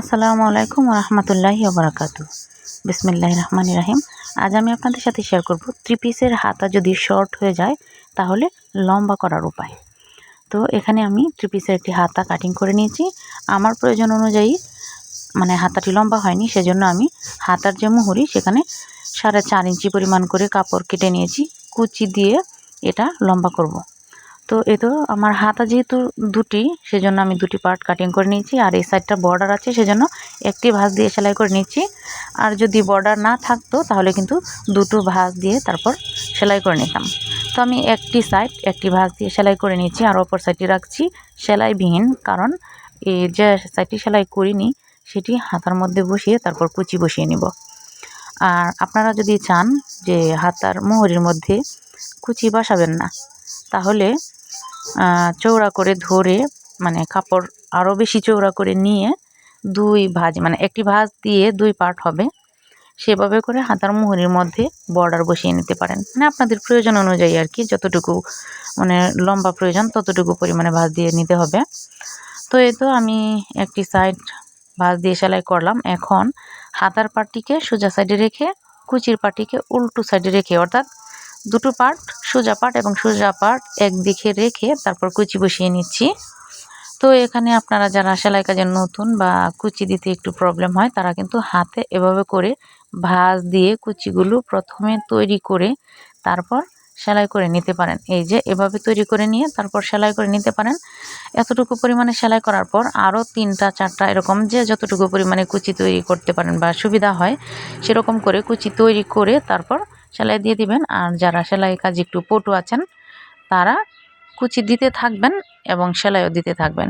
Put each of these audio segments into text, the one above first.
আসসালামু আলাইকুম রহমতুল্লাহি ওবরাকাত বিসমিল্লাহ রহমান রাহিম। আজ আমি আপনাদের সাথে শেয়ার করব থ্রি পিসের হাতা যদি শর্ট হয়ে যায়, তাহলে লম্বা করার উপায়। তো এখানে আমি থ্রি পিসের একটি হাতা কাটিং করে নিয়েছি। আমার প্রয়োজন অনুযায়ী মানে হাতাটি লম্বা হয়নি, সেজন্য আমি হাতার যে মুহুরি, সেখানে সাড়ে চার ইঞ্চি পরিমাণ করে কাপড় কেটে নিয়েছি। কুচি দিয়ে এটা লম্বা করব। তো এ তো আমার হাতা যেহেতু দুটি, সেজন্য আমি দুটি পার্ট কাটিং করে নিয়েছি। আর এই সাইডটা বর্ডার আছে, সেজন্য একটি ভাঁজ দিয়ে সেলাই করে নিচ্ছি আর যদি বর্ডার না থাকতো, তাহলে কিন্তু দুটো ভাঁজ দিয়ে তারপর সেলাই করে নিতাম। তো আমি একটি সাইড একটি ভাঁজ দিয়ে সেলাই করে নিচ্ছি আর অপর সাইডটি রাখছি সেলাইবিহীন। কারণ এই যে সাইডটি সেলাই করিনি, সেটি হাতার মধ্যে বসিয়ে তারপর কুচি বসিয়ে নিব। আর আপনারা যদি চান যে হাতার মোহরির মধ্যে কুচি বসাবেন না তাহলে চৌড়া করে ধরে মানে কাপড় আরও বেশি চৌড়া করে নিয়ে দুই ভাজ মানে একটি ভাজ দিয়ে দুই পার্ট হবে। সেভাবে করে হাতার মুহুরির মধ্যে বর্ডার বসিয়ে নিতে পারেন। মানে আপনাদের প্রয়োজন অনুযায়ী আর কি, যতটুকু মানে লম্বা প্রয়োজন ততটুকু পরিমাণে ভাজ দিয়ে নিতে হবে। তো এই তো আমি একটি সাইড ভাজ দিয়ে সেলাই করলাম। এখন হাতার পাটিকে সোজা সাইডে রেখে, কুচির পাটিকে উল্টো সাইডে রেখে, অর্থাৎ দুটো পার্ট সোজা পার্ট এবং সোজা পার্ট একদিকে রেখে তারপর কুচি বসিয়ে নিচ্ছি। তো এখানে আপনারা যারা সেলাই কাজের নতুন বা কুচি দিতে একটু প্রবলেম হয়, তারা কিন্তু হাতে এভাবে করে ভাঁজ দিয়ে কুচিগুলো প্রথমে তৈরি করে তারপর সেলাই করে নিতে পারেন। এই যে এভাবে তৈরি করে নিয়ে তারপর সেলাই করে নিতে পারেন। এতটুকু পরিমাণে সেলাই করার পর আরও তিনটা, চারটা এরকম যে যতটুকু পরিমাণে কুচি তৈরি করতে পারেন বা সুবিধা হয়, সেরকম করে কুচি তৈরি করে তারপর সেলাই দিয়ে দিবেন। আর যারা সেলাই কাজ একটু পটু আছেন, তারা কুচি দিতে থাকবেন এবং সেলাইও দিতে থাকবেন।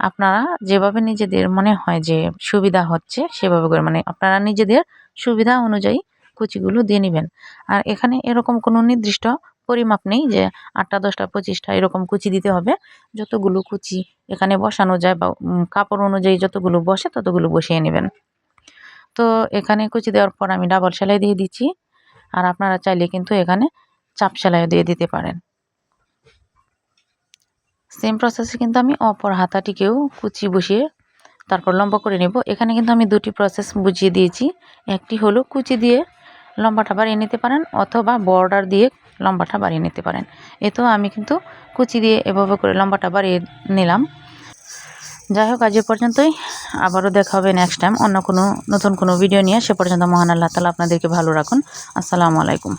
আপনারা যেভাবে নিজেদের মনে হয় যে সুবিধা হচ্ছে, সেভাবে করে মানে আপনারা নিজেদের সুবিধা অনুযায়ী কুচিগুলো দিয়ে নেবেন। আর এখানে এরকম কোনো নির্দিষ্ট পরিমাপ নেই যে আটটা, দশটা, পঁচিশটা এরকম কুচি দিতে হবে। যতগুলো কুচি এখানে বসানো যায় বা কাপড় অনুযায়ী যতগুলো বসে ততগুলো বসিয়ে নেবেন। তো এখানে কুচি দেওয়ার পর আমি ডাবল সেলাই দিয়ে দিচ্ছি। আর আপনারা চাইলে কিন্তু এখানে চাপ সেলাইও দিয়ে দিতে পারেন। সেম প্রসেসে কিন্তু আমি অপর হাতাটিকেও কুচি বসিয়ে তারপর লম্বা করে নেব। এখানে কিন্তু আমি দুটি প্রসেস বুঝিয়ে দিয়েছি। একটি হলো কুচি দিয়ে লম্বাটা বাড়িয়ে নিতে পারেন অথবা বর্ডার দিয়ে লম্বাটা বাড়িয়ে নিতে পারেন। এতো আমি কিন্তু কুচি দিয়ে এভাবে করে লম্বাটা বাড়িয়ে নিলাম। যাই হোক আজ এ পর্যন্তই। আবারও দেখা হবে নেক্সট টাইম অন্য কোনো নতুন কোনো ভিডিও নিয়ে। সে পর্যন্ত মহান আল্লাহ তালা আপনাদেরকে ভালো রাখুন। আসসালামু আলাইকুম।